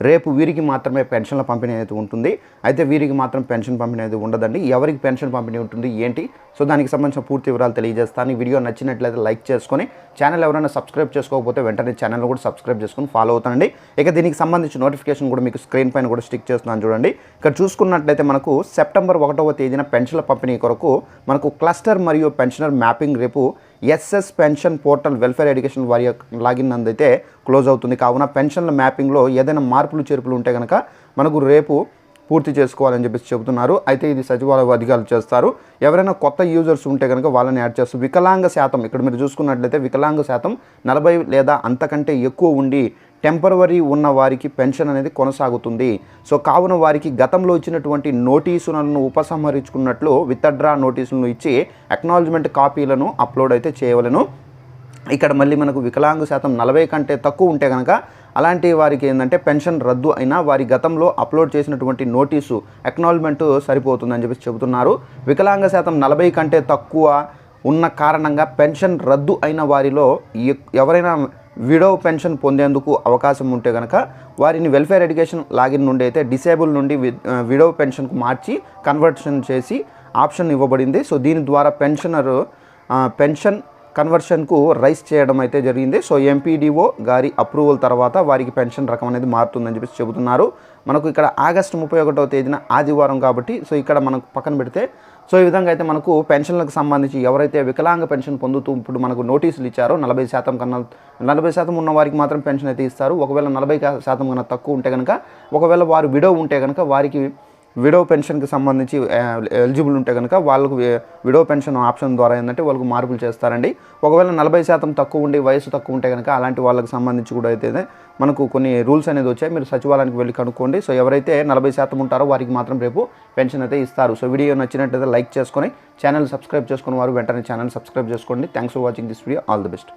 రేపు వీరికి మాత్రమే పెన్షన్ల పంపిణీ అయితే ఉంటుంది. అయితే వీరికి మాత్రం పెన్షన్ పంపిణీ అయితే ఉండదండి. ఎవరికి పెన్షన్ పంపిణీ ఉంటుంది ఏంటి? సో దానికి సంబంధించిన పూర్తి వివరాలు తెలియజేస్తాను. ఈ వీడియో నచ్చినట్లయితే లైక్ చేసుకొని ఛానల్ ఎవరైనా సబ్స్క్రైబ్ చేసుకోకపోతే వెంటనే ఛానల్ కూడా సబ్స్క్రైబ్ చేసుకొని ఫాలో అవుతానండి. ఇక దీనికి సంబంధించిన నోటిఫికేషన్ కూడా మీకు స్క్రీన్ పైన కూడా స్టిక్ చేస్తున్నాను చూడండి. ఇక్కడ చూసుకున్నట్లయితే మనకు సెప్టెంబర్ ఒకటవ తేదీన పెన్షన్ల పంపిణీ కొరకు మనకు క్లస్టర్ మరియు పెన్షనర్ మ్యాపింగ్ రేపు SS pension portal welfare education వారి లాగిన్ నందైతే క్లోజ్ అవుతుంది. కావున పెన్షన్ల మ్యాపింగ్లో ఏదైనా మార్పులు చేర్పులు ఉంటే కనుక మనకు రేపు పూర్తి చేసుకోవాలని చెప్పేసి చెబుతున్నారు. అయితే ఇది సచివాలయ అధికారులు చేస్తారు. ఎవరైనా కొత్త యూజర్స్ ఉంటే కనుక వాళ్ళని యాడ్ చేస్తారు వికలాంగ శాతం ఇక్కడ మీరు చూసుకున్నట్లయితే వికలాంగ శాతం నలభై లేదా అంతకంటే ఎక్కువ ఉండి టెంపరవరీ ఉన్న వారికి పెన్షన్ అనేది కొనసాగుతుంది. సో కావున వారికి గతంలో ఇచ్చినటువంటి నోటీసులను ఉపసంహరించుకున్నట్లు విత్డ్రా నోటీసులను ఇచ్చి అక్నాలజ్మెంట్ కాపీలను అప్లోడ్ అయితే చేయవలను. ఇక్కడ మళ్ళీ మనకు వికలాంగ శాతం నలభై కంటే తక్కువ ఉంటే కనుక అలాంటి వారికి ఏంటంటే పెన్షన్ రద్దు అయినా వారి గతంలో అప్లోడ్ చేసినటువంటి నోటీసు అక్నాలజ్మెంట్ సరిపోతుందని చెప్పి చెబుతున్నారు. వికలాంగ శాతం నలభై కంటే తక్కువ ఉన్న కారణంగా పెన్షన్ రద్దు అయిన వారిలో ఎవరైనా విడో పెన్షన్ పొందేందుకు అవకాశం ఉంటే కనుక వారిని వెల్ఫేర్ ఎడ్యుకేషన్ లాగిన్ నుండి అయితే డిసేబుల్ నుండి విడో పెన్షన్కు మార్చి కన్వర్షన్ చేసి ఆప్షన్ ఇవ్వబడింది. సో దీని ద్వారా పెన్షనర్ పెన్షన్ కన్వర్షన్కు రైస్ చేయడం అయితే జరిగింది. సో ఎంపీడీఓ గారి అప్రూవల్ తర్వాత వారికి పెన్షన్ రకం అనేది మారుతుందని చెప్పేసి చెబుతున్నారు. మనకు ఇక్కడ ఆగస్టు ముప్పై ఒకటవ తేదీన ఆదివారం కాబట్టి సో ఇక్కడ మనకు పక్కన పెడితే సో ఈ విధంగా అయితే మనకు పెన్షన్లకు సంబంధించి ఎవరైతే వికలాంగ పెన్షన్ పొందుతూ ఇప్పుడు మనకు నోటీసులు ఇచ్చారో నలభై శాతం కన్నా నలభై శాతం ఉన్న వారికి మాత్రం పెన్షన్ అయితే ఇస్తారు. ఒకవేళ నలభై శాతం కన్నా తక్కువ ఉంటే కనుక ఒకవేళ వారు విడో ఉంటే కనుక వారికి విడో పెన్షన్కి సంబంధించి ఎలిజిబుల్ ఉంటే కనుక వాళ్ళకు విడో పెన్షన్ ఆప్షన్ ద్వారా ఏంటంటే వాళ్ళకు మార్పులు చేస్తారండి. ఒకవేళ నలభై శాతం తక్కువ ఉండి వయసు తక్కువ ఉంటే కనుక అలాంటి వాళ్ళకి సంబంధించి కూడా అయితే మనకు కొన్ని రూల్స్ అనేది వచ్చాయి. మీరు సచివాలయానికి వెళ్ళి కనుక్కోండి. సో ఎవరైతే నలభై శాతం ఉంటారో వారికి మాత్రం రేపు పెన్షన్ అయితే ఇస్తారు. సో వీడియో నచ్చినట్లయితే లైక్ చేసుకొని ఛానల్ సబ్స్క్రైబ్ చేసుకున్న వారు వెంటనే ఛానల్ సబ్స్క్రైబ్ చేసుకోండి. Thanks for watching this video. All the best.